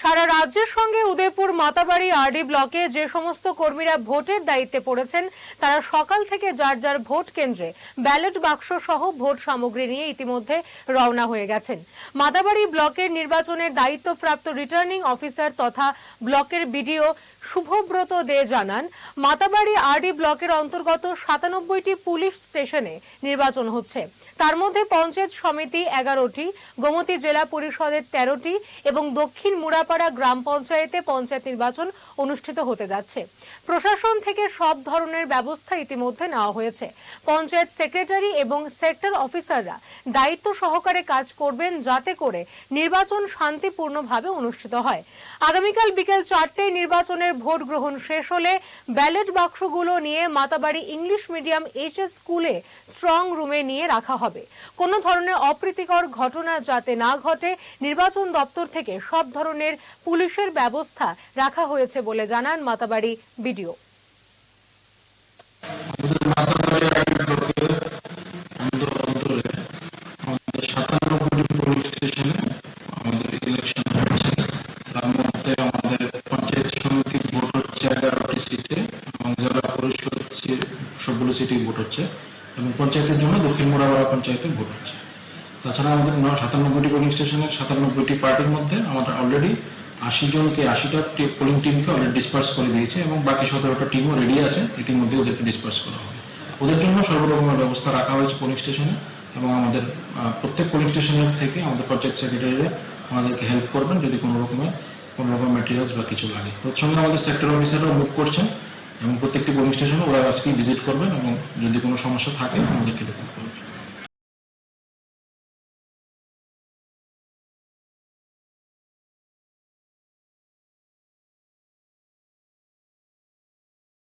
সারা রাজ্যের সঙ্গে উদয়পুর মাতাবাড়ি আরডি ব্লকে যে সমস্ত কর্মীরা ভোটের দায়িত্বে পড়েছেন, তারা সকাল থেকে যার যার ভোট কেন্দ্রে ব্যালট বাক্স সহ ভোট সামগ্রী নিয়ে ইতিমধ্যে রওনা হয়ে গেছেন। মাতাবাড়ি ব্লকের নির্বাচনের দায়িত্বপ্রাপ্ত রিটার্নিং অফিসার তথা ব্লকের বিডিও শুভব্রত দে জানান মাতাবাড়ি আরডি ব্লকের অন্তর্গত সাতানব্বইটি পুলিশ স্টেশনে নির্বাচন হচ্ছে। তার মধ্যে পঞ্চায়েত সমিতি এগারোটি, গোমতী জেলা পরিষদের তেরোটি এবং দক্ষিণ মুড়াপাড়া গ্রাম পঞ্চায়েতে পঞ্চায়েত নির্বাচন অনুষ্ঠিত হতে যাচ্ছে। প্রশাসন থেকে সব ধরনের ব্যবস্থা ইতিমধ্যে নেওয়া হয়েছে। পঞ্চায়েত সেক্রেটারি এবং সেক্টর অফিসাররা দায়িত্ব সহকারে কাজ করবেন যাতে করে নির্বাচন শান্তিপূর্ণভাবে অনুষ্ঠিত হয়। আগামীকাল বিকেল চারটেয় নির্বাচনের ভোট গ্রহণ শেষ হলে ব্যালট বাক্সগুলো নিয়ে মাতাবাড়ি ইংলিশ মিডিয়াম এইচএস স্কুলে স্ট্রং রুমে নিয়ে রাখা হবে। কোনো ধরনের অপ্রীতিকর ঘটনা যাতে না ঘটে, নির্বাচন দপ্তর থেকে সব ধরনের পুলিশের ব্যবস্থা রাখা হয়েছে বলে জানান মাতাবাড়ি বিডিও আমাদের মাতাবাড়ি আইন ব্লকে আমাদের অঞ্চলে আমাদের সাতান্নটি স্টেশনে আমাদের ইলেকশন হচ্ছে তার মধ্যে আমাদের পঞ্চায়েত সমিতি ভোট হচ্ছে এগারোটি সিটে এবং জেলা পরিষদ সবগুলো সিটি ভোট হচ্ছে এবং পঞ্চায়েতের জন্য দক্ষিণ মোড়াপাড়া পঞ্চায়েতে ভোট হচ্ছে। তাছাড়া আমাদের সাতানব্বইটি পোলিং স্টেশনের সাতানব্বইটি পার্টির মধ্যে আমরা অলরেডি আশি জনকে, আশিটা পোলিং টিমকে অলরেডি ডিসপার্স করে দিয়েছে এবং বাকি সতেরোটা টিমও রেডি আছে। ইতিমধ্যে ওদেরকে ডিসপার্স করা হবে। ওদের জন্য সর্বরকমের ব্যবস্থা রাখা হয়েছে পোলিং স্টেশনে এবং আমাদের প্রত্যেক পুলিশ স্টেশনের থেকে আমাদের পঞ্চায়েত সেক্রেটারিরা আমাদেরকে হেল্প করবেন যদি কোনো রকমের কোনো রকম ম্যাটেরিয়ালস বা কিছু লাগে। তো সঙ্গে আমাদের সেক্টর অফিসাররাও মুভ করছেন এবং প্রত্যেকটি পুলিশ স্টেশনে ওরা আজকেই ভিজিট করবেন এবং যদি কোনো সমস্যা থাকে, আমাদেরকে রিপোর্ট করবেন।